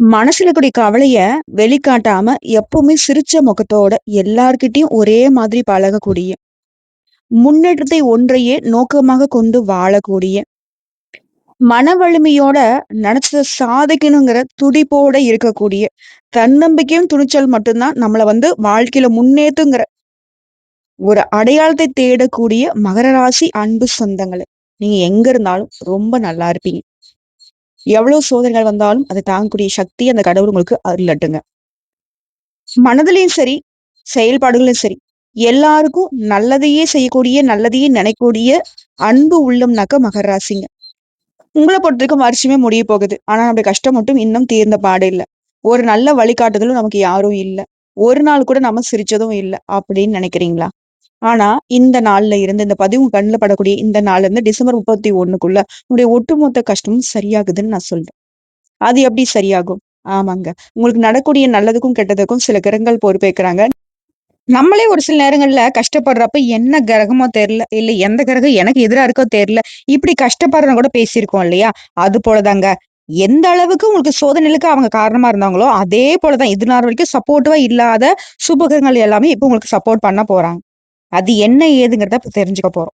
மனசுல கூடிய கவலைய வெளிக்காட்டாம எப்பவுமே சிரிச்ச முகத்தோட எல்லார்கிட்டையும் ஒரே மாதிரி பழகக்கூடிய, முன்னேற்றத்தை ஒன்றையே நோக்கமாக கொண்டு வாழக்கூடிய, மன வலிமையோட நினைச்சத சாதிக்கணுங்கிற துடிப்போட இருக்கக்கூடிய, தன்னம்பிக்கையும் துணிச்சல் மட்டும்தான் நம்மளை வந்து வாழ்க்கையில முன்னேற்றுங்கிற ஒரு அடையாளத்தை தேடக்கூடிய மகர ராசி அன்பு சொந்தங்களை நீங்க எங்க இருந்தாலும் ரொம்ப நல்லா இருப்பீங்க. எவ்வளவு சோதனைகள் வந்தாலும் அதை தாங்கக்கூடிய சக்தி அந்த கடவுள் உங்களுக்கு அருளட்டுங்க. மனதிலயும் சரி, செயல்பாடுகளும் சரி, எல்லாருக்கும் நல்லதையே செய்யக்கூடிய, நல்லதையே நினைக்கக்கூடிய அன்பு உள்ளம்னாக்க மகர ராசிங்க. உங்கள பொறுத்தவரைக்கும் வருஷமே முடிய போகுது. ஆனா நம்முடைய கஷ்டம் மட்டும் இன்னும் தீர்ந்த பாடு இல்ல. ஒரு நல்ல வழிகாட்டுதலும் நமக்கு யாரும் இல்லை ஒரு நாள் கூட நம்ம சிரிச்சதும் இல்ல அப்படின்னு நினைக்கிறீங்களா? ஆனா இந்த நாள்ல இருந்து இந்த பதிவு கண்ணில் கண்ணுல படக்கூடிய இந்த நாள்ல இருந்து டிசம்பர் 31க்குள்ள உங்களுடைய ஒட்டுமொத்த கஷ்டமும் சரியாகுதுன்னு நான் சொல்றேன். அது எப்படி சரியாகும்? ஆமாங்க. உங்களுக்கு நடக்கூடிய நல்லதுக்கும், கெட்டதுக்கும் சில கிரகங்கள் பொறுப்பேற்கிறாங்க. நம்மளே ஒரு சில நேரங்கள்ல கஷ்டப்படுறப்ப என்ன கிரகமோ தெரியல, இல்ல எந்த கிரகம் எனக்கு எதிரா இருக்கோ தெரியல, இப்படி கஷ்டப்படுறவங்க கூட பேசியிருக்கோம் இல்லையா? அது போலதாங்க. எந்த அளவுக்கு உங்களுக்கு சோதனைகளுக்கு அவங்க காரணமா இருந்தாங்களோ, அதே போலதான் இது நாள் வரைக்கும் சப்போர்ட்டிவா இல்லாத சுபகிரகங்கள் எல்லாமே இப்ப உங்களுக்கு சப்போர்ட் பண்ண போறாங்க. அது என்ன ஏதுங்கிறத தெரிஞ்சுக்க போறோம்.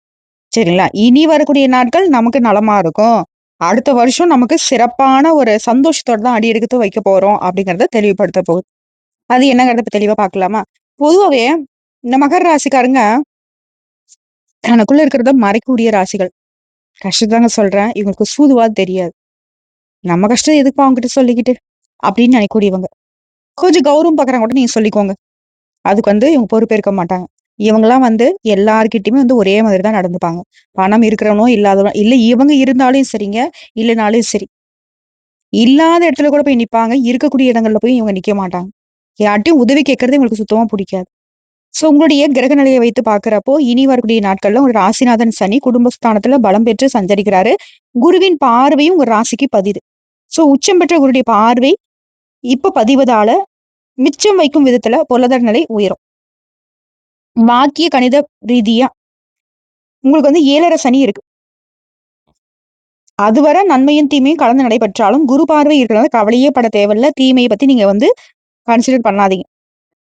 சரிங்களா? இனி வரக்கூடிய நாட்கள் நமக்கு நலமா இருக்கும். அடுத்த வருஷம் நமக்கு சிறப்பான ஒரு சந்தோஷத்தோட தான் அடி எடுத்து வைக்க போறோம் அப்படிங்கிறத தெளிவுபடுத்த போகுது. அது என்னங்கிறத தெளிவா பார்க்கலாமா? பொதுவாகவே இந்த மகர ராசிக்காரங்க தனக்குள்ள இருக்கிறத மறைக்கக்கூடிய ராசிகள். கஷ்டத்தாங்க சொல்றேன். இவங்களுக்கு சூதுவா தெரியாது. நம்ம கஷ்டம் எதுக்குப்பா அவங்ககிட்ட சொல்லிக்கிட்டு? அப்படின்னு நினைக்கக்கூடியவங்க. கொஞ்சம் கௌரவம் பார்க்குறாங்க கூட நீங்க சொல்லிக்கோங்க. அதுக்கு வந்து இவங்க பொறுப்பேற்க மாட்டாங்க. இவங்கலாம் வந்து எல்லார்கிட்டயுமே வந்து ஒரே மாதிரி தான் நடந்துப்பாங்க. பணம் இருக்கிறவனோ, இல்லாதவனோ இல்ல இவங்க இருந்தாலும் சரிங்க, இல்லனாலும் சரி. இல்லாத இடத்துல கூட போய் நிப்பாங்க. இருக்கக்கூடிய இடங்கள்ல போய் இவங்க நிக்க மாட்டாங்க. யார்ட்டயும் உதவி கேட்கறது இவங்களுக்கு சுத்தமா புடிக்காது. சோ உங்களுடைய கிரக நிலையை வைத்து பார்க்கிறப்போ, இனி வரக்கூடிய நாட்கள்ல உங்க ராசிநாதன் சனி குடும்பஸ்தானத்துல பலம் பெற்று சஞ்சரிக்கிறாரு. குருவின் பார்வையும் உங்க ராசிக்கு பதிது. சோ உச்சம் பெற்ற குருடைய பார்வை இப்ப பதிவதால மிச்சம் வைக்கும் விதத்துல பொருளாதார நிலை உயரும். வாக்கிய கணித ரீதியா உங்களுக்கு வந்து ஏழரை சனி இருக்கு. அதுவரை நன்மையும், தீமையும் கலந்து நடைபெற்றாலும், குரு பார்வை இருக்கிறனால கவலையே பட தேவையில்ல. தீமையை பத்தி நீங்க வந்து கன்சிடர் பண்ணாதீங்க.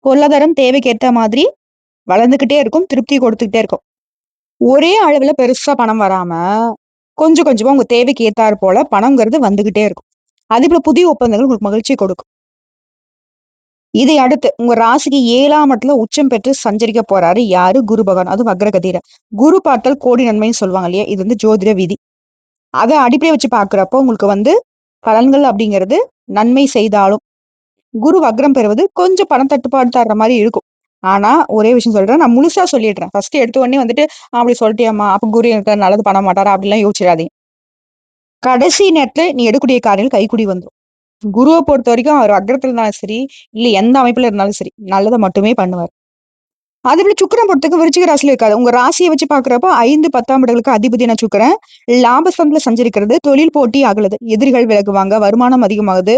பொருளாதாரம் தேவைக்கேற்ற மாதிரி வளர்ந்துகிட்டே இருக்கும். திருப்தி கொடுத்துக்கிட்டே இருக்கும். ஒரே அளவுல பெருசா பணம் வராம, கொஞ்சம் கொஞ்சமா உங்க தேவைக்கு ஏத்தாறு போல பணம்ங்கிறது வந்துகிட்டே இருக்கும். அதேபோல புதிய ஒப்பந்தங்கள் உங்களுக்கு மகிழ்ச்சி கொடுக்கும். இதை அடுத்து உங்க ராசிக்கு ஏழாம் இடத்துல உச்சம் பெற்று சஞ்சரிக்க போறாரு யாரு? குரு பகவான். அதுவும் வக்ரகதியில. குரு பார்த்தால் கோடி நன்மைன்னு சொல்லுவாங்க இல்லையா? இது வந்து ஜோதிட விதி. அதை அடிப்படையை வச்சு பாக்குறப்போ உங்களுக்கு வந்து பலன்கள் அப்படிங்கிறது நன்மை செய்தாலும், குரு வக்ரம் பெறுவது கொஞ்சம் பணம் தட்டுப்பாடு தர்ற மாதிரி இருக்கும். ஆனா ஒரே விஷயம் சொல்றேன். நான் முழுசா சொல்லிடுறேன். ஃபர்ஸ்ட் எடுத்த உடனே வந்துட்டு, "அப்படி சொல்லிட்டியாம்மா, அப்ப குரு எனக்கு நல்லது பண்ண மாட்டாரா?" அப்படிலாம் யோசிச்சிடாதீங்க. கடைசி நேரத்துல நீ எடுக்கக்கூடிய காரியங்கள் கைக்குடி வந்துடும் குருவை பொறுத்த வரைக்கும் அவர் அக்ரத்துல இருந்தாலும் சரி, இல்ல எந்த அமைப்புல இருந்தாலும் சரி, நல்லதை மட்டுமே பண்ணுவார். அதேபோல சுக்கிரன் பொறுத்தக்கு விருச்சிக ராசியில இருக்காது உங்க ராசியை வச்சு பாக்குறப்போ ஐந்து பத்தாம் இடங்களுக்கு அதிபதியான சுக்கிரன் லாபஸ்தானத்துல சஞ்சரிக்கிறது, தொழில் போட்டி அகலுது. எதிரிகள் விலகுவாங்க, வருமானம் அதிகமாகுது.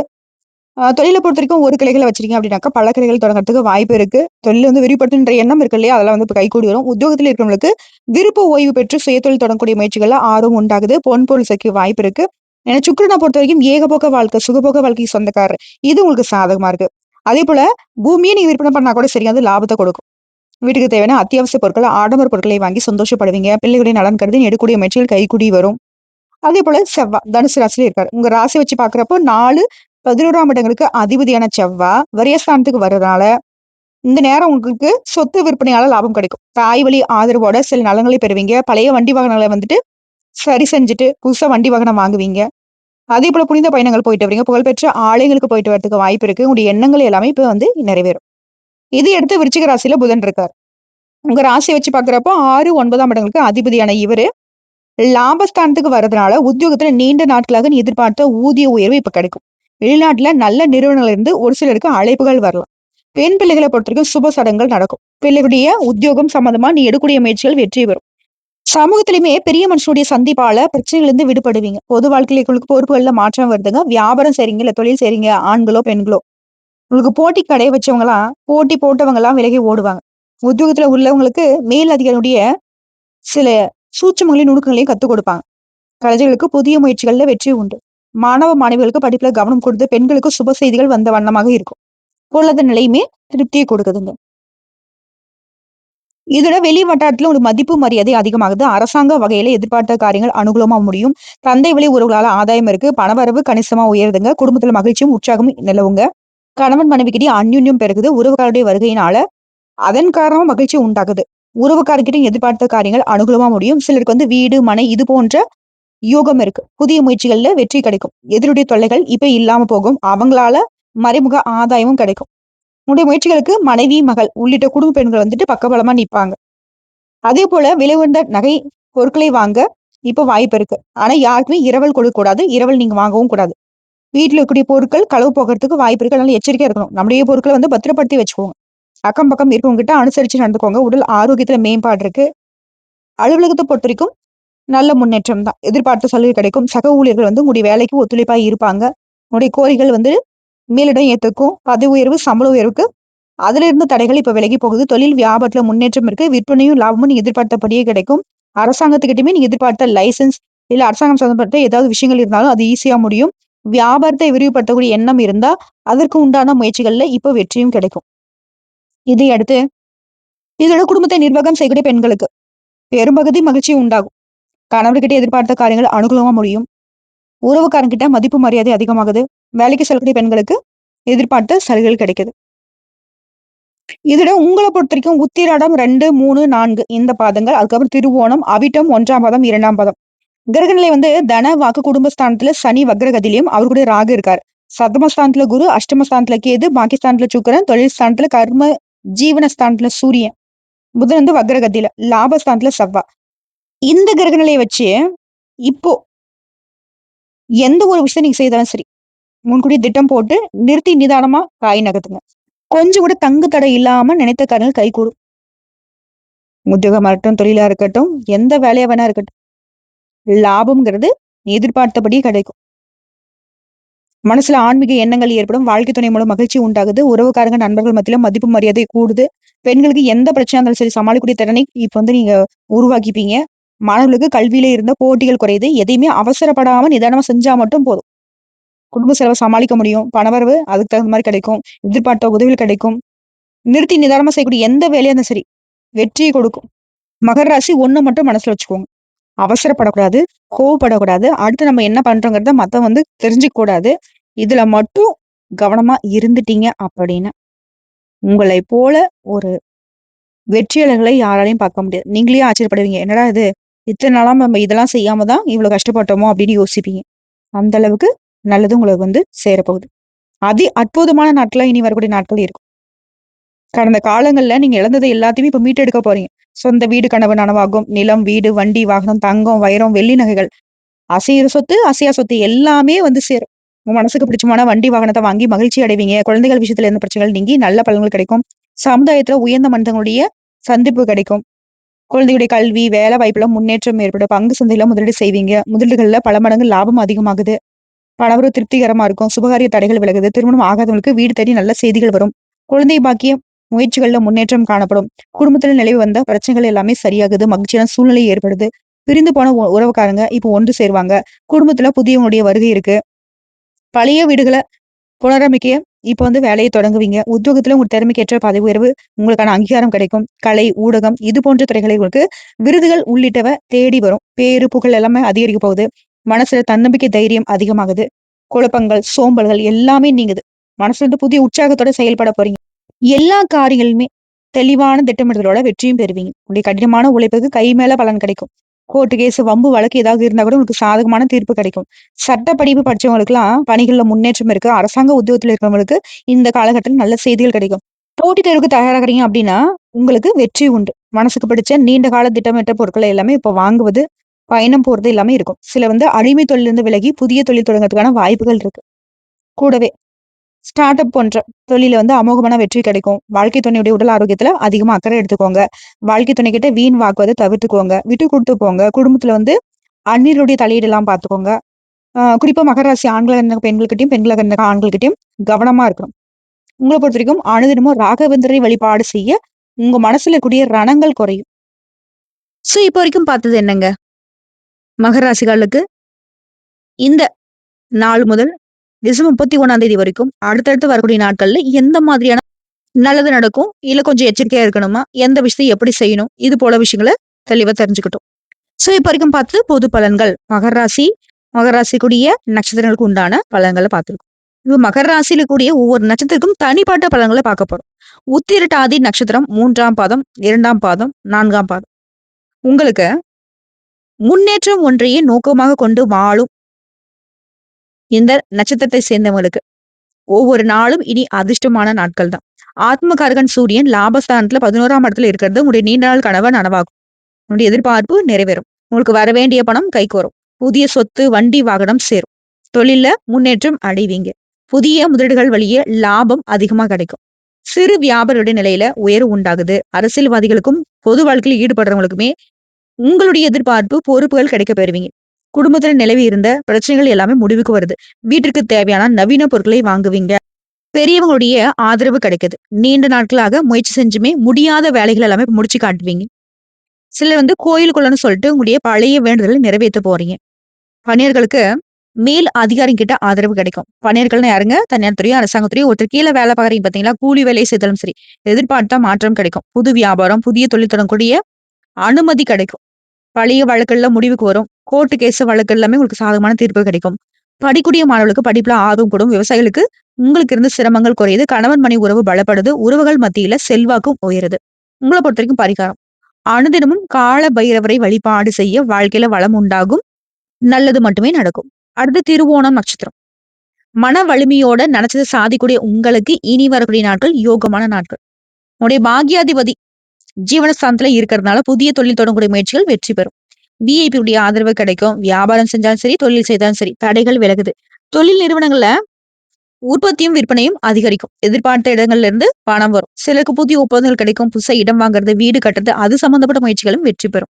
தொழிலை தொழில பொறுத்தவரைக்கும் ஒரு கிளைகளை வச்சிருக்கீங்க அப்படின்னாக்கா, பல கிளைகள் தொடங்குறதுக்கு வாய்ப்பு இருக்கு. தொழில் வந்து விரிவுபடுத்துன்ற எண்ணம் இருக்கு இல்லையா? அதெல்லாம் வந்து இப்ப கைகூடி வரும். உத்தியோகத்தில் இருக்கிறவங்களுக்கு விருப்ப ஓய்வு பெற்று சுயதொழில் தொடங்கக்கூடிய முயற்சிகள்ல ஆர்வம் உண்டாகுது. பொன் பொருள் சேர்க்க வாய்ப்பு இருக்கு. ஏன்னா சுற்றுலா பொறுத்த வரைக்கும் ஏகபோக வாழ்க்கை, சுகபோக வாழ்க்கைக்கு சொந்தக்காரர். இது உங்களுக்கு சாதகமா இருக்கு. அதேபோல பூமியை நீங்க விற்பனை பண்ணா கூட சரி, அது லாபத்தை கொடுக்கும். வீட்டுக்கு தேவையான அத்தியாவசிய பொருட்கள், ஆடம்பர பொருட்களை வாங்கி சந்தோஷப்படுவீங்க. பிள்ளைகளுடைய நலன் கருதி எடுக்கக்கூடிய முயற்சிகள் கைக்குடி வரும். அதே போல செவ்வா தனுசு ராசியில இருக்காரு. உங்க ராசி வச்சு பாக்குறப்போ நாலு பதினோராம் இடங்களுக்கு அதிபதியான செவ்வா வரியஸ்தானத்துக்கு வர்றதுனால, இந்த நேரம் உங்களுக்கு சொத்து விற்பனையால லாபம் கிடைக்கும். தாய் வழி ஆதரவோட சில நலன்களை பெறுவீங்க. பழைய வண்டி வாகனங்களை வந்துட்டு சரி செஞ்சுட்டு, புதுசா வண்டி வாகனம் வாங்குவீங்க. அதே போல புனித பயணங்கள் போயிட்டு வரீங்க. புகழ்பெற்ற ஆலயங்களுக்கு போயிட்டு வரதுக்கு வாய்ப்பு இருக்கு. உங்களுடைய எண்ணங்கள் எல்லாமே இப்ப வந்து நிறைவேறும். இது எடுத்து விருச்சிக ராசியில புதன் இருக்கார். உங்க ராசியை வச்சு பாக்குறப்போ ஆறு ஒன்பதாம் இடங்களுக்கு அதிபதியான இவரு லாபஸ்தானத்துக்கு வர்றதுனால, உத்தியோகத்துல நீண்ட நாட்களாக நீ எதிர்பார்த்த ஊதிய உயர்வு இப்ப கிடைக்கும். வெளிநாட்டுல நல்ல நிறுவனங்கள்ல இருந்து ஒரு சிலருக்கு அழைப்புகள் வரலாம். பெண் பிள்ளைகள பொறுத்தவரைக்கும் சுப சடங்குகள் நடக்கும். பிள்ளைகளுடைய உத்தியோகம் சம்பந்தமா நீ எடுக்கக்கூடிய முயற்சிகள் வெற்றி பெறும். சமூகத்திலுமே பெரிய மனுஷனுடைய சந்திப்பால பிரச்சனைகள்லேருந்து இருந்து விடுபடுவீங்க. பொது வாழ்க்கையில உங்களுக்கு பொறுப்புகள்ல மாற்றம் வருதுங்க. வியாபாரம் செய்றீங்க, இல்ல தொழில் செய்றீங்க, ஆண்களோ, பெண்களோ. உங்களுக்கு போட்டி கடை வச்சவங்கலாம், போட்டி போட்டவங்கலாம் விலகி ஓடுவாங்க. உத்தியோகத்துல உள்ளவங்களுக்கு மேல் அதிகாரியுடைய சில சூட்சுமங்களையும், நுணுக்கங்களையும் கத்துக் கொடுப்பாங்க. கலைஞர்களுக்கு புதிய முயற்சிகள்ல வெற்றி உண்டு. மாணவ மாணவிகளுக்கு படிப்புல கவனம் கொடுத்து பெண்களுக்கு சுப செய்திகள் வந்த வண்ணமாக இருக்கும் பொருளாதார நிலையுமே திருப்தியை கொடுக்குதுங்க இதோட வெளி வட்டாரத்துல ஒரு மதிப்பு மரியாதை அதிகமாகுது. அரசாங்க வகையில எதிர்பார்த்த காரியங்கள் அனுகூலமா முடியும். தந்தை வழி உறவுகளால ஆதாயம் இருக்கு. பணவரவு கணிசமா உயருதுங்க. குடும்பத்துல மகிழ்ச்சியும் உற்சாகமும் நிலவுங்க. கணவன் மனைவிக்கிட்டே அந்யுன்யம் பெருகுது. உறவுக்காருடைய வருகையினால அதன் காரணமா மகிழ்ச்சி உண்டாகுது. உறவுக்காரர்கிட்ட எதிர்பார்த்த காரியங்கள் அனுகூலமா முடியும். சிலருக்கு வந்து வீடு மனை இது போன்ற யோகம் இருக்கு. புதிய முயற்சிகள்ல வெற்றி கிடைக்கும். எதிருடைய தொல்லைகள் இப்ப இல்லாம போகும். அவங்களால மறைமுக ஆதாயமும் கிடைக்கும். உன்னுடைய முயற்சிகளுக்கு மனைவி மகள் உள்ளிட்ட குடும்ப பெண்கள் வந்துட்டு பக்கபலமா நிற்பாங்க அதே போல விலை உயர்ந்த நகை பொருட்களை வாங்க இப்ப வாய்ப்பு இருக்கு. ஆனா யாருக்குமே இரவல் கொடுக்க கூடாது. இரவல் நீங்க வாங்கவும் கூடாது. வீட்டுல இருக்கக்கூடிய பொருட்கள் களவு போகிறதுக்கு வாய்ப்பு இருக்கு. அதனால எச்சரிக்கையா இருக்கணும். நம்முடைய பொருட்களை வந்து பத்திரப்படுத்தி வச்சுக்கோங்க. அக்கம் பக்கம் இருக்கவங்க கிட்ட அனுசரிச்சு நடந்துக்கோங்க. உடல் ஆரோக்கியத்துல மேம்பாடு இருக்கு. அலுவலகத்தை பொறுத்த வரைக்கும் நல்ல முன்னேற்றம் தான். எதிர்பார்த்த சலுகை கிடைக்கும். சக ஊழியர்கள் வந்து உங்களுடைய வேலைக்கு ஒத்துழைப்பா இருப்பாங்க. உங்களுடைய கோரிகள் வந்து மேலிடம் ஏத்துக்கும் பதவி உயர்வு சம்பள உயர்வுக்கு அதுல இருந்த தடைகள் இப்ப விலகி போகுது. தொழில் வியாபாரத்துல முன்னேற்றம் இருக்கு. விற்பனையும் லாபமும் நீங்க எதிர்பார்த்தபடியே கிடைக்கும். அரசாங்கத்துக்கிட்டயுமே நீங்க எதிர்பார்த்த லைசன்ஸ் இல்ல அரசாங்கம் சம்பந்தப்பட்ட ஏதாவது விஷயங்கள் இருந்தாலும் அது ஈஸியா முடியும். வியாபாரத்தை விரிவுபடுத்தக்கூடிய எண்ணம் இருந்தா அதற்கு உண்டான முயற்சிகள்ல இப்ப வெற்றியும் கிடைக்கும். இதை அடுத்து இதோட குடும்பத்தை நிர்வாகம் செய்யக்கூடிய பெண்களுக்கு பெரும்பகுதி மகிழ்ச்சி உண்டாகும். கணவர்கிட்ட எதிர்பார்த்த காரியங்கள் அனுகூலமா முடியும். உறவுக்காரங்கிட்ட மதிப்பு மரியாதை அதிகமாகுது. வேலைக்கு செல்லக்கூடிய பெண்களுக்கு எதிர்பார்த்த சலுகைகள் கிடைக்குது. இதோட உங்களை பொறுத்த வரைக்கும் உத்திராடம் ரெண்டு மூணு நான்கு இந்த பாதங்கள். அதுக்கப்புறம் திருவோணம் அவிட்டம் ஒன்றாம் பாதம் இரண்டாம் பாதம். கிரகநிலை வந்து தன வாக்கு குடும்பஸ்தானத்துல சனி வக்ரகதிலையும் அவருடைய ராக ராகு சதமஸ்தானத்துல குரு அஷ்டமஸ்தானத்துல கேது பாகிஸ்தானத்துல சுக்கரன் தொழில் ஸ்தானத்துல கர்ம ஜீவனஸ்தானத்துல சூரியன். புதன் வந்து வக்ரகதியில லாபஸ்தானத்துல செவ்வா. இந்த கிரகநிலையை வச்சு இப்போ எந்த ஒரு விஷயம் நீங்க செய்தாலும் சரி முன்கூடிய திட்டம் போட்டு நிறுத்தி நிதானமா காய் நகர்த்துங்க. கொஞ்சம் கூட தங்கு தடை இல்லாம நினைத்த காரியங்கள் கை கூடும். உத்தியோகமா இருக்கட்டும் தொழிலா இருக்கட்டும் எந்த வேலையா வேணா இருக்கட்டும். லாபம்ங்கிறது எதிர்பார்த்தபடி கிடைக்கும். மனசுல ஆன்மீக எண்ணங்கள் ஏற்படும் வாழ்க்கை துணை மூலம் மகிழ்ச்சி உண்டாகுது உறவுக்காரங்க நண்பர்கள் மத்தியில மதிப்பு மரியாதை கூடுது. பெண்களுக்கு எந்த பிரச்சனை இருந்தாலும் சரி சமாளிக்கூடிய திறனை இப்ப வந்து நீங்க உருவாக்கிப்பீங்க. மாணவர்களுக்கு கல்வியில இருந்த போட்டிகள் குறையுது எதையுமே அவசரப்படாம நிதானமா செஞ்சா மட்டும் போதும். குடும்ப செலவை சமாளிக்க முடியும். பணவரவு அதுக்கு தகுந்த மாதிரி கிடைக்கும். எதிர்பார்த்த உதவிகள் கிடைக்கும். நிறுத்தி நிதானமா செய்யக்கூடிய எந்த வேலையா இருந்தாலும் சரி வெற்றியை கொடுக்கும். மகர ராசி ஒண்ணு மட்டும் மனசுல வச்சுக்கோங்க. அவசரப்படக்கூடாது கோவப்படக்கூடாது. அடுத்து நம்ம என்ன பண்றோங்கிறத மத்த வந்து தெரிஞ்சுக்க கூடாது இதுல மட்டும் கவனமா இருந்துட்டீங்க அப்படின்னு உங்களை போல ஒரு வெற்றியாளர்களை யாராலையும் பார்க்க முடியாது. நீங்களே ஆச்சரியப்படுவீங்க. என்னடா இது? இத்தனை நாளா நம்ம இதெல்லாம் செய்யாம தான் இவ்வளவு கஷ்டப்பட்டோமோ அப்படின்னு யோசிப்பீங்க. அந்த அளவுக்கு நல்லது உங்களுக்கு வந்து சேரப்போகுது. அதி அற்புதமான நாட்களா இனி வரக்கூடிய நாட்கள் இருக்கும். கடந்த காலங்கள்ல நீங்க இழந்ததை எல்லாத்தையுமே இப்ப மீட்டெடுக்க போறீங்க. சொந்த வீடு கனவு நனவாகும். நிலம் வீடு வண்டி வாகனம் தங்கம் வைரம் வெள்ளி நகைகள். அசையிற சொத்து அசையா சொத்து எல்லாமே வந்து சேரும். உங்க மனசுக்கு பிடிச்சமான வண்டி வாகனத்தை வாங்கி மகிழ்ச்சி அடைவீங்க. குழந்தைகள் விஷயத்துல எந்த பிரச்சனைகள் நீங்கி நல்ல பலன்கள் கிடைக்கும். சமுதாயத்துல உயர்ந்த மனிதங்களுடைய சந்திப்பு கிடைக்கும். குழந்தையுடைய கல்வி வேலை வாய்ப்புல முன்னேற்றம் ஏற்படும். பங்கு சந்தையில முதலீடு செய்வீங்க. முதலீடுகள்ல பல மடங்கு லாபம் அதிகமாகுது. பலவரும் திருப்திகரமா இருக்கும். சுபகாரிய தடைகள் விலகுது. திருமணம் ஆகாதவங்களுக்கு வீடு தேடி நல்ல செய்திகள் வரும். குழந்தை பாக்கிய முயற்சிகள்ல முன்னேற்றம் காணப்படும். குடும்பத்துல நிலவு வந்த பிரச்சனைகள் எல்லாமே சரியாகுது. மகிழ்ச்சியான சூழ்நிலை ஏற்படுது. பிரிந்து போன உறவுக்காரங்க இப்போ ஒன்று சேருவாங்க. குடும்பத்துல புதியவங்களுடைய வருகை இருக்கு. பழைய வீடுகளை புனரமைக்க இப்ப வந்து வேலையை தொடங்குவீங்க. உத்தியோகத்துல உங்க திறமைக்கு ஏற்ற பதவி உயர்வு உங்களுக்கான அங்கீகாரம் கிடைக்கும். கலை ஊடகம் இது போன்ற துறைகளை உங்களுக்கு விருதுகள் உள்ளிட்டவ தேடி வரும். பேரு புகழ் எல்லாமே அதிகரிக்க போகுது. மனசுல தன்னம்பிக்கை தைரியம் அதிகமாகுது. குழப்பங்கள் சோம்பல்கள் எல்லாமே நீங்குது. மனசுல இருந்து புதிய உற்சாகத்தோட செயல்பட போறீங்க. எல்லா காரியங்களுமே தெளிவான திட்டமிடுதலோட வெற்றியும் பெறுவீங்க. உங்களுடைய கடினமான உழைப்புக்கு கை மேல பலன் கிடைக்கும். கோர்ட்டு கேஸ் வம்பு வழக்கு ஏதாவது இருந்தா கூட உங்களுக்கு சாதகமான தீர்ப்பு கிடைக்கும். சட்ட படிப்பு படிச்சவங்களுக்குலாம் பணிகள்ல முன்னேற்றம் இருக்கு. அரசாங்க உத்தியோகத்தில் இருக்கிறவங்களுக்கு இந்த காலகட்டத்தில் நல்ல செய்திகள் கிடைக்கும். போட்டித் தேர்வுக்கு தயாராகிறீங்க அப்படின்னா உங்களுக்கு வெற்றி உண்டு. மனசுக்கு பிடிச்ச நீண்ட கால திட்டமிட்ட பொருட்களை எல்லாமே இப்போ வாங்குவது பயணம் போறது எல்லாமே இருக்கும். சில வந்து அடிமை தொழிலிருந்து விலகி புதிய தொழில் தொடங்கிறதுக்கான வாய்ப்புகள் இருக்கு. கூடவே ஸ்டார்ட் அப் போன்ற தொழில வந்து அமோகமான வெற்றி கிடைக்கும். வாழ்க்கை துணையுடைய உடல் ஆரோக்கியத்துல அதிகமா அக்கறை எடுத்துக்கோங்க. வாழ்க்கை துணை கிட்ட வீண் வாக்குவதை தவிர்த்துக்கோங்க. விட்டு கொடுத்து போங்க. குடும்பத்துல வந்து அந்நியருடைய தலையீடு எல்லாம் பார்த்துக்கோங்க குறிப்பா மகராசி ஆண்கள் இருந்த பெண்கள்கிட்டயும் பெண்களாக இருந்த ஆண்கள்கிட்டயும் கவனமா இருக்கணும். உங்களை பொறுத்த வரைக்கும் அனுதினமும் ராகவேந்திரை வழிபாடு செய்ய உங்க மனசுல கூடிய ரணங்கள் குறையும். சோ இப்போ வரைக்கும் பார்த்தது என்னங்க? மகராசிகளுக்கு இந்த நாள் முதல் டிசம்பர் முப்பத்தி ஒண்ணாம் தேதி வரைக்கும் அடுத்தடுத்து வரக்கூடிய நாட்கள்ல எந்த மாதிரியான நல்லது நடக்கும்? இல்ல கொஞ்சம் எச்சரிக்கையா இருக்கணுமா? எந்த விஷயத்தை எப்படி செய்யணும்? இது போல விஷயங்களை தெளிவா தெரிஞ்சுக்கிட்டோம். சோ இப்ப வரைக்கும் பார்த்து பொது பலன்கள். மகர ராசி மகர ராசி கூடிய நட்சத்திரங்களுக்கு உண்டான பலன்களை பார்த்திருக்கோம். இப்போ மகர ராசியில கூடிய ஒவ்வொரு நட்சத்திரத்துக்கும் தனிப்பட்ட பலன்களை பார்க்க போறோம். உத்திரட்டாதி நட்சத்திரம் மூன்றாம் பாதம் இரண்டாம் பாதம் நான்காம் பாதம். உங்களுக்கு முன்னேற்றம் ஒன்றையே நோக்கமாக கொண்டு வாழும் இந்த நட்சத்திரத்தை சேர்ந்தவங்களுக்கு. ஒவ்வொரு நாளும் இனி அதிர்ஷ்டமான நாட்கள் தான். ஆத்மகாரகன் சூரியன் லாபஸ்தானத்துல பதினோராம் இடத்துல இருக்கிறது. உங்களுடைய நீண்ட நாள் கனவை நனவாகும் உங்களுடைய எதிர்பார்ப்பு நிறைவேறும். உங்களுக்கு வர வேண்டிய பணம் கைக்கு வரும் புதிய சொத்து வண்டி வாகனம் சேரும். தொழில முன்னேற்றம் அடைவீங்க. புதிய முதலீடுகள் வழியே லாபம் அதிகமா கிடைக்கும். சிறு வியாபாரியுடைய நிலையில உயர்வு உண்டாகுது. அரசியல்வாதிகளுக்கும் பொது வாழ்க்கையில் ஈடுபடுறவங்களுக்குமே உங்களுடைய எதிர்பார்ப்பு பொறுப்புகள் கிடைக்க பெறுவீங்க. குடும்பத்துல நிலவி இருந்த பிரச்சனைகள் எல்லாமே முடிவுக்கு வருது. வீட்டிற்கு தேவையான நவீன பொருட்களை வாங்குவீங்க. பெரியவங்களுடைய ஆதரவு கிடைக்குது. நீண்ட நாட்களாக முயற்சி செஞ்சுமே முடியாத வேலைகள் எல்லாமே முடிச்சு காட்டுவீங்க. சிலர் வந்து கோயிலுக்குள்ளன்னு சொல்லிட்டு உங்களுடைய பழைய வேண்டுதலை நிறைவேற்ற போறீங்க. பணியர்களுக்கு மேல் அதிகாரம் கிட்ட ஆதரவு கிடைக்கும். பணியர்கள்னு யாருங்க? தனியார் துறையோ அரசாங்கத்துறையும் ஒருத்தர் கீழே வேலை பார்க்குறீங்க பாத்தீங்களா கூலி வேலை செய்தாலும் சரி எதிர்பார்த்தா மாற்றம் கிடைக்கும். புது வியாபாரம் புதிய தொழில் தொடங்கக்கூடிய அனுமதி கிடைக்கும். பழைய வழக்குகள்ல முடிவுக்கு வரும். கோர்ட்டு கேஸ் வழக்கு எல்லாமே உங்களுக்கு சாதகமான தீர்ப்பு கிடைக்கும். படிக்கூடிய மாணவர்களுக்கு படிப்புல ஆர்வம் கூடும். விவசாயிகளுக்கு உங்களுக்கு இருந்து சிரமங்கள் குறையுது. கணவன் மணி உறவு பலப்படுது. உறவுகள் மத்தியில செல்வாக்கும் உயருது. உங்களை பொறுத்த வரைக்கும் பரிகாரம். அனுதினமும் கால பைரவரை வழிபாடு செய்ய வாழ்க்கையில வளம் உண்டாகும். நல்லது மட்டுமே நடக்கும். அடுத்து திருவோணம் நட்சத்திரம். மன வலிமையோட நினைச்சதை சாதிக்கூடிய உங்களுக்கு இனி வரக்கூடிய நாட்கள் யோகமான நாட்கள். உடைய பாகியாதிபதி ஜீவனஸ்தானத்துல இருக்கிறதுனால புதிய தொழில் தொடங்கக்கூடிய முயற்சிகள் வெற்றி பெறும். விஐபியுடைய ஆதரவு கிடைக்கும். வியாபாரம் செஞ்சாலும் சரி தொழில் செய்தாலும் சரி தடைகள் விலகுது. தொழில் நிறுவனங்கள்ல உற்பத்தியும் விற்பனையும் அதிகரிக்கும். எதிர்பார்த்த இடங்கள்ல இருந்து பணம் வரும். சிலருக்கு புதிய ஒப்பந்தங்கள் கிடைக்கும். புதுசா இடம் வாங்குறது வீடு கட்டுறது அது சம்பந்தப்பட்ட முயற்சிகளும் வெற்றி பெறும்.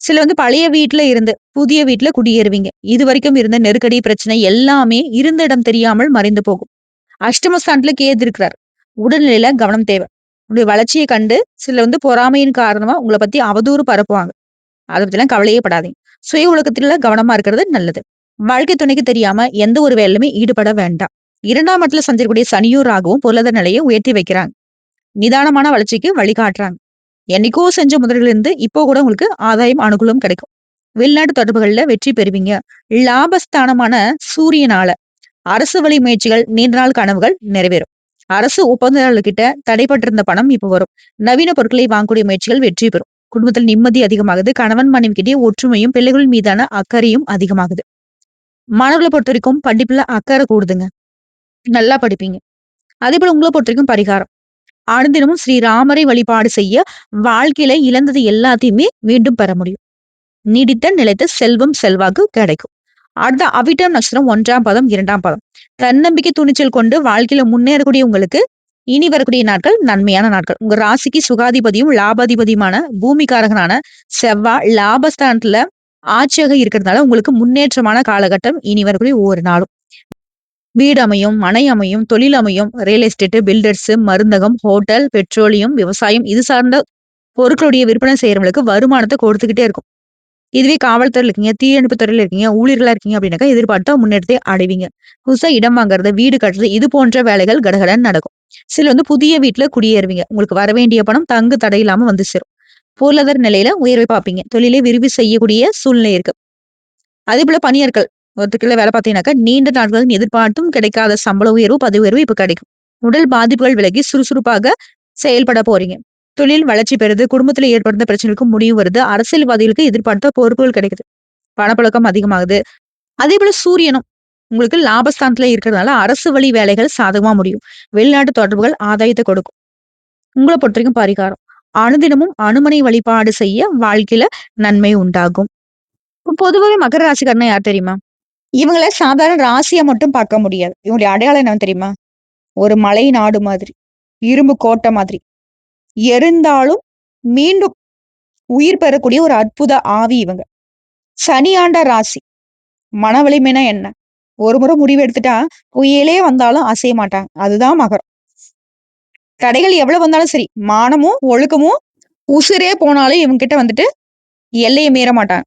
சில வந்து பழைய வீட்டுல இருந்து புதிய வீட்டுல குடியேறுவீங்க. இது வரைக்கும் இருந்த நெருக்கடி பிரச்சனை எல்லாமே இருந்த இடம் தெரியாமல் மறைந்து போகும். அஷ்டமஸ்தானத்துல கேது இருக்கிறார். உடல்நிலையில கவனம் தேவை. உங்களுடைய வளர்ச்சியை கண்டு சில வந்து பொறாமையின் காரணமா உங்களை பத்தி அவதூறு பரப்புவாங்க. அதை பத்திலாம் கவலையே படாதீங்க. சுய உலகத்துல கவனமா இருக்கிறது நல்லது. வாழ்க்கை துணைக்கு தெரியாம எந்த ஒரு வேலையுமே ஈடுபட வேண்டாம். இரண்டாம் இடத்துல சந்திக்கக்கூடிய சனியூர் ராகவும் பொருளாதார நிலையை உயர்த்தி வைக்கிறாங்க. நிதானமான வளர்ச்சிக்கு வழிகாட்டுறாங்க. என்னைக்கோ செஞ்ச முதலிலிருந்து இப்போ கூட உங்களுக்கு ஆதாயம் அனுகூலம் கிடைக்கும். வெளிநாட்டு தொடர்புகள்ல வெற்றி பெறுவீங்க. லாபஸ்தானமான சூரியனால அரசு வழி முயற்சிகள் நீண்ட நாள் கனவுகள் நிறைவேறும். அரசு ஒப்பந்ததாரர்கிட்ட தடைப்பட்டிருந்த பணம் இப்போ வரும். நவீன பொருட்களை வாங்கக்கூடிய முயற்சிகள் வெற்றி பெறும். குடும்பத்தில் நிம்மதி அதிகமாகுது. கணவன் மனைவி கிட்டே ஒற்றுமையும் பிள்ளைகள் மீதான அக்கறையும் அதிகமாகுது. மாணவர்களை பொறுத்த வரைக்கும் படிப்புல அக்கறை கூடுதுங்க. நல்லா படிப்பீங்க. அதே போல உங்களை பொறுத்த வரைக்கும் பரிகாரம். அனுதினமும் ஸ்ரீராமரை வழிபாடு செய்ய வாழ்க்கையில இழந்தது எல்லாத்தையுமே மீண்டும் பெற முடியும். நீடித்த நிலைத்த செல்வம் செல்வாக்கு கிடைக்கும். அடுத்த அவிட்டம் நட்சத்திரம் ஒன்றாம் பதம் இரண்டாம் பதம். தன்னம்பிக்கை துணிச்சல் கொண்டு வாழ்க்கையில முன்னேறக்கூடிய உங்களுக்கு இனி வரக்கூடிய நாட்கள் நன்மையான நாட்கள். உங்க ராசிக்கு சுகாதிபதியும் லாபாதிபதியுமான பூமிகாரகனான செவ்வாய் லாபஸ்தானத்துல ஆட்சியாக இருக்கிறதுனால உங்களுக்கு முன்னேற்றமான காலகட்டம் இனி வரக்கூடிய ஒவ்வொரு நாளும். வீடு அமையும் மனை அமையும் தொழில் அமையும் ரியல் எஸ்டேட் பில்டர்ஸ் மருந்தகம் ஹோட்டல் பெட்ரோலியம் விவசாயம் இது சார்ந்த பொருட்களுடைய விற்பனை செய்யறவங்களுக்கு வருமானத்தை கொடுத்துக்கிட்டே இருக்கும். இதுவே காவல்துறையில் இருக்கீங்க தீயணைப்பு துறையில இருக்கீங்க ஊழியர்களா இருக்கீங்க அப்படின்னாக்கா எதிர்பார்த்தா முன்னேற்றத்தை அடைவீங்க. புதுசா இடம் வாங்குறது வீடு கட்டுறது இது போன்ற வேலைகள் கடகடன் நடக்கும். சில வந்து புதிய வீட்டுல குடியேறுவீங்க. உங்களுக்கு வர வேண்டிய பணம் தங்கு தடையில்லாம வந்து சேரும். பொருளாதார நிலையில உயர்வை பார்ப்பீங்க. தொழிலை விரிவு செய்யக்கூடிய சூழ்நிலை இருக்கு. அதே போல பணியர்கள் ஒருத்தருக்குள்ள வேலை பார்த்தீங்கன்னாக்கா நீண்ட நாட்கள் எதிர்பார்த்தும் கிடைக்காத சம்பள உயர்வு பதவி உயர்வு இப்ப கிடைக்கும். உடல் பாதிப்புகள் விலகி சுறுசுறுப்பாக செயல்பட போறீங்க. தொழில் வளர்ச்சி பெறுது குடும்பத்துல ஏற்படுத்த பிரச்சனைக்கும் முடிவு வருது அரசியல்வாதிகளுக்கு எதிர்பார்த்த பொறுப்புகள் கிடைக்குது. பணப்பழக்கம் அதிகமாகுது. அதே போல சூரியனும் உங்களுக்கு லாபஸ்தானத்துல இருக்கிறதுனால அரசு வழி வேலைகள் சாதகமா முடியும். வெளிநாட்டு தொடர்புகள் ஆதாயத்தை கொடுக்கும். உங்களை பொறுத்த வரைக்கும் பரிகாரம். அனுதினமும் அனுமனை வழிபாடு செய்ய வாழ்க்கையில நன்மை உண்டாகும். பொதுவாகவே மகர ராசிக்காரனா யார் தெரியுமா? இவங்கள சாதாரண ராசியை மட்டும் பார்க்க முடியாது. இவங்களுடைய அடையாளம் என்ன தெரியுமா? ஒரு மலை நாடு மாதிரி இரும்பு கோட்டை மாதிரி. எரிந்தாலும் மீண்டும் உயிர் பெறக்கூடிய ஒரு அற்புத ஆவி இவங்க. சனியாண்ட ராசி. மன வலிமைனா என்ன? ஒரு முறை முடிவு எடுத்துட்டா புயலே வந்தாலும் அசைய மாட்டாங்க. அதுதான் மகரம். தடைகள் எவ்வளவு வந்தாலும் சரி மானமும் ஒழுக்கமும் உசுரே போனாலும் இவங்க கிட்ட வந்துட்டு எல்லையை மீற மாட்டாங்க.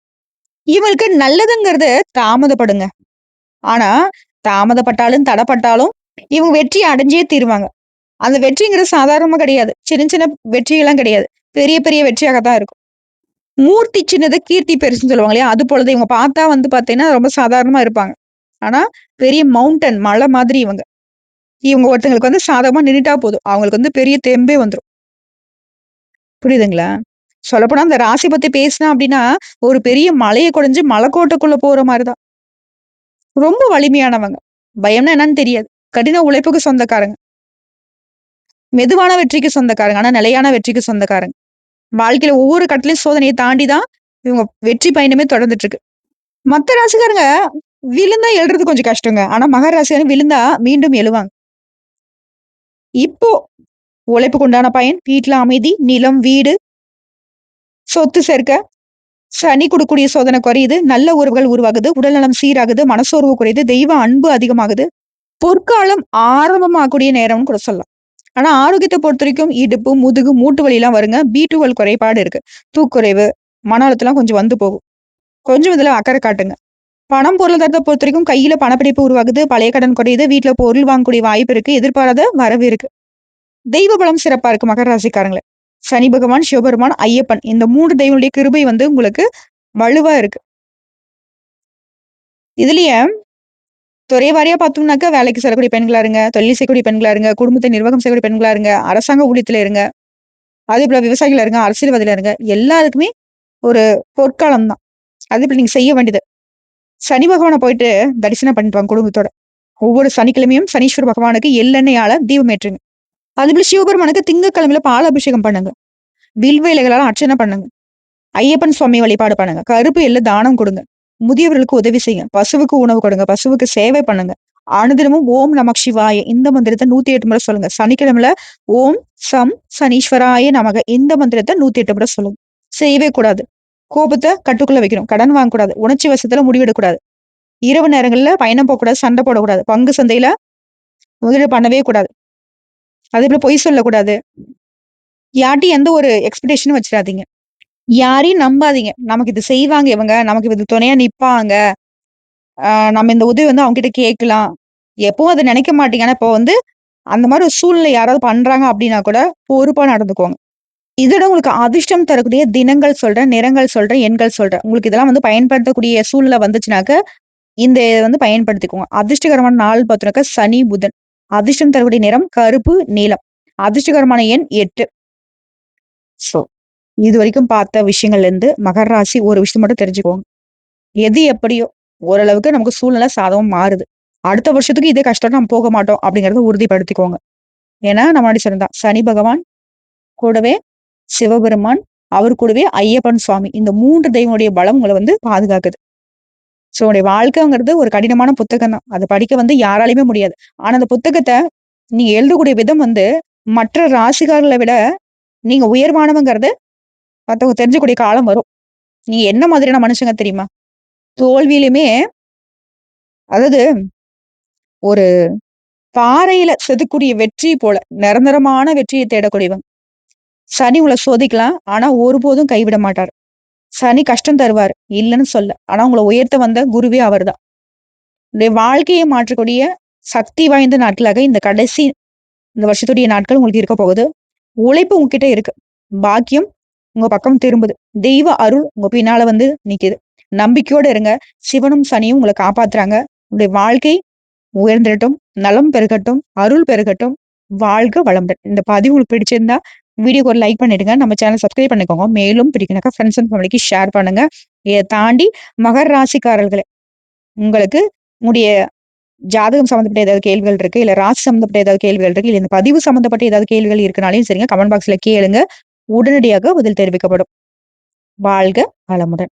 இவங்களுக்கு நல்லதுங்கிறது தாமதப்படுங்க. ஆனா தாமதப்பட்டாலும் தடப்பட்டாலும் இவங்க வெற்றி அடைஞ்சே தீருவாங்க. அந்த வெற்றிங்கிறது சாதாரணமா கிடையாது. சின்ன சின்ன வெற்றியெல்லாம் கிடையாது. பெரிய பெரிய வெற்றியாக தான் இருக்கும். மூர்த்தி சின்னது கீர்த்தி பெருசுன்னு சொல்லுவாங்க இல்லையா? அது போலதான் இவங்க பார்த்தா வந்து பார்த்தீங்கன்னா ரொம்ப சாதாரணமா இருப்பாங்க. ஆனா பெரிய மவுண்டன் மலை மாதிரி இவங்க. இவங்க ஒருத்தங்களுக்கு வந்து சாதகமா நின்றுட்டா போதும். அவங்களுக்கு வந்து பெரிய தெம்பே வந்துடும் புரியுதுங்களா? சொல்லப்போனா அந்த ராசி பத்தி பேசினா அப்படின்னா ஒரு பெரிய மலையை குறைஞ்சு மலைக்கோட்டைக்குள்ள போற மாதிரிதான். ரொம்ப வலிமையானவங்க. பயம்னா என்னன்னு தெரியாது. கடின உழைப்புக்கு சொந்தக்காரங்க. மெதுவான வெற்றிக்கு சொந்தக்காரங்க ஆனா நிலையான வெற்றிக்கு சொந்தக்காரங்க. வாழ்க்கையில ஒவ்வொரு கட்டளையும் சோதனையை தாண்டி தான் இவங்க வெற்றி பயணமே தொடர்ந்துட்டு இருக்கு மத்த ராசிக்காரங்க விழுந்தா எழுறது கொஞ்சம் கஷ்டங்க. ஆனா மகர ராசிக்காரங்க விழுந்தா மீண்டும் எழுவாங்க. இப்போ உழைப்புக்கு உண்டான பயன் வீட்டுல அமைதி நிலம் வீடு சொத்து சேர்க்க சனி கொடுக்கூடிய சோதனை குறையுது நல்ல உறவுகள் உருவாகுது உடல்நலம் சீராகுது மனசோர்வு குறையுது தெய்வ அன்பு அதிகமாகுது. பொற்காலம் ஆரம்பமாகக்கூடிய நேரம்னு கூட சொல்லலாம். ஆனால் ஆரோக்கியத்தை பொறுத்த வரைக்கும் இடுப்பு முதுகு மூட்டு வலி வருங்க. பி டுவெல் குறைபாடு இருக்கு. தூக்குறைவு மன அழுத்தம்லாம் கொஞ்சம் வந்து போகும். கொஞ்சம் இதில் அக்கறை காட்டுங்க. பணம் பொருளாதாரத்தை பொறுத்த வரைக்கும் கையில பணப்பிடிப்பு உருவாகுது. பழைய கடன் குறையுது. வீட்டுல பொருள் வாங்கக்கூடிய வாய்ப்பு இருக்கு. எதிர்பாராத வரவு இருக்கு. தெய்வ பலம் சிறப்பா இருக்கு மகர ராசிக்காரங்களை. சனி பகவான் சிவபெருமான் ஐயப்பன் இந்த மூன்று தெய்வனுடைய கிருபை வந்து உங்களுக்கு வலுவா இருக்கு. இதுலயே துறை வாரியா பார்த்தோம்னாக்கா வேலைக்கு செல்லக்கூடிய பெண்களா இருங்க தொழில் செய்யக்கூடிய பெண்களா இருங்க குடும்பத்தை நிர்வாகம் செய்யக்கூடிய பெண்களா இருங்க அரசாங்க ஊழியத்துல இருங்க அதே போல விவசாயிகளா இருங்க அரசியல்வாதியில இருங்க எல்லாருக்குமே ஒரு பொற்காலம் தான் அதே போல நீங்க செய்ய வேண்டியது. சனி பகவானை போயிட்டு தரிசனம் பண்ணிட்டு வாங்க குடும்பத்தோட. ஒவ்வொரு சனிக்கிழமையும் சனீஸ்வர பகவானுக்கு எள்ளெண்ணெயால தீபம் ஏற்றுங்க. அதுபோல சிவபெருமானுக்கு திங்கக்கிழமையில பால் அபிஷேகம் பண்ணுங்க. வில்வேலைகளால் அர்ச்சனை பண்ணுங்க. ஐயப்பன் சுவாமி வழிபாடு பண்ணுங்க. கருப்பு எள்ளு தானம் கொடுங்க. முதியவர்களுக்கு உதவி செய்யுங்க. பசுவுக்கு உணவு கொடுங்க. பசுவுக்கு சேவை பண்ணுங்க. அனுதினமும் ஓம் நமக் சிவாய இந்த மந்திரத்தை நூத்தி எட்டு முறை சொல்லுங்க. சனிக்கிழமையில ஓம் சம் சனீஸ்வராய நமக இந்த மந்திரத்தை நூத்தி எட்டு முறை சொல்லுங்க. செய்யவே கூடாது. கோபத்தை கட்டுக்குள்ள வைக்கணும். கடன் வாங்கக்கூடாது. உணர்ச்சி வசத்துல முடிவெடுக்கூடாது இரவு நேரங்கள்ல பயணம் போகக்கூடாது. சண்டை போடக்கூடாது. பங்கு சந்தையில முதலீடு பண்ணவே கூடாது. அதே போல பொய் சொல்லக்கூடாது. யார்ட்டையும் எந்த ஒரு எக்ஸ்பெக்டேஷனும் வச்சிடாதீங்க. யாரையும் நம்பாதீங்க. நமக்கு இது செய்வாங்க இவங்க. நமக்கு இது துணையா நிப்பாங்க. ஆஹ் நம்ம இந்த உதவி வந்து அவங்க கிட்ட கேட்கலாம். எப்பவும் அதை நினைக்க மாட்டீங்க. ஆனா இப்போ வந்து அந்த மாதிரி ஒரு சூழ்நிலை யாராவது பண்றாங்க அப்படின்னா கூட பொறுப்பா நடந்துக்கோங்க. இதோட உங்களுக்கு அதிர்ஷ்டம் தரக்கூடிய தினங்கள் சொல்றேன் நிறங்கள் சொல்றேன் எண்கள் சொல்றேன். உங்களுக்கு இதெல்லாம் வந்து பயன்படுத்தக்கூடிய சூழ்நிலை வந்துச்சுனாக்க இந்த வந்து பயன்படுத்திக்கோங்க. அதிர்ஷ்டகரமான நாள் பார்த்தோம்னாக்கா சனி புதன். அதிர்ஷ்டம் தரக்கூடிய நிறம் கருப்பு நீலம். அதிர்ஷ்டகரமான எண் எட்டு. சோ இது வரைக்கும் பார்த்த விஷயங்கள்ல இருந்து மகர ராசி ஒரு விஷயம் மட்டும் தெரிஞ்சுக்கோங்க. எது எப்படியோ ஓரளவுக்கு நமக்கு சூழ்நிலை சாதகம் மாறுது. அடுத்த வருஷத்துக்கு இதே கஷ்டம் நம்ம போக மாட்டோம் அப்படிங்கறத உறுதிப்படுத்திக்கோங்க. ஏன்னா நம்ம அப்படி சொன்னதான் சனி பகவான் கூடவே சிவபெருமான் அவர் கூடவே ஐயப்பன் சுவாமி. இந்த மூன்று தெய்வனுடைய பலம் உங்களை வந்து பாதுகாக்குது. ஸோ உங்களுடைய வாழ்க்கைங்கிறது ஒரு கடினமான புத்தகம் தான். அதை படிக்க வந்து யாராலையுமே முடியாது. ஆனா அந்த புத்தகத்தை நீங்க எழுதக்கூடிய விதம் வந்து மற்ற ராசிகாரர்களை விட நீங்க உயர்வானவங்கிறது மற்றவங்க தெரிஞ்சக்கூடிய காலம் வரும். நீ என்ன மாதிரியான மனுஷங்க தெரியுமா? தோல்வியிலுமே அதாவது ஒரு பாறையில செதுக்கூடிய வெற்றி போல நிரந்தரமான வெற்றியை தேடக்கூடியவங்க சனி உங்களை சோதிக்கலாம் ஆனா ஒருபோதும் கைவிட மாட்டார். சனி கஷ்டம் தருவார் இல்லைன்னு சொல்ல. ஆனா உங்களை உயர்த்த வந்த குருவே அவர் தான் வாழ்க்கையை மாற்றக்கூடிய சக்தி வாய்ந்த நாட்களாக இந்த கடைசி இந்த வருஷத்துடைய நாட்கள் உங்களுக்கு இருக்க போகுது. உழைப்பு உங்ககிட்ட இருக்கு. பாக்கியம் உங்க பக்கம் திரும்புது. தெய்வ அருள் உங்க பின்னால வந்து நிக்குது. நம்பிக்கையோட இருங்க. சிவனும் சனியும் உங்களை காப்பாத்துறாங்க. உங்களுடைய வாழ்க்கை உயர்ந்துடட்டும் நலம் பெருகட்டும் அருள் பெருகட்டும். வாழ்க வளமுடன். இந்த பதிவு உங்களுக்கு பிடிச்சிருந்தா வீடியோக்கு ஒரு லைக் பண்ணிடுங்க. நம்ம சேனல் சப்ஸ்கிரைப் பண்ணிக்கோங்க. மேலும் பிடிக்கணக்கா ஃப்ரெண்ட்ஸ் அண்ட் ஃபேமிலிக்கு ஷேர் பண்ணுங்க. இதை தாண்டி மகர் ராசிக்காரர்களே உங்களுக்கு உங்களுடைய ஜாதகம் சம்மந்தப்பட்ட ஏதாவது கேள்விகள் இருக்கு இல்ல ராசி சம்மந்தப்பட்ட ஏதாவது கேள்விகள் இருக்கு இல்ல இந்த பதிவு சம்மந்தப்பட்ட ஏதாவது கேள்விகள் இருக்குனாலையும் சரிங்க கமெண்ட் பாக்ஸ்ல கேளுங்க. உடனடியாக பதில் தெரிவிக்கப்படும். வாழ்க வளமுடன்.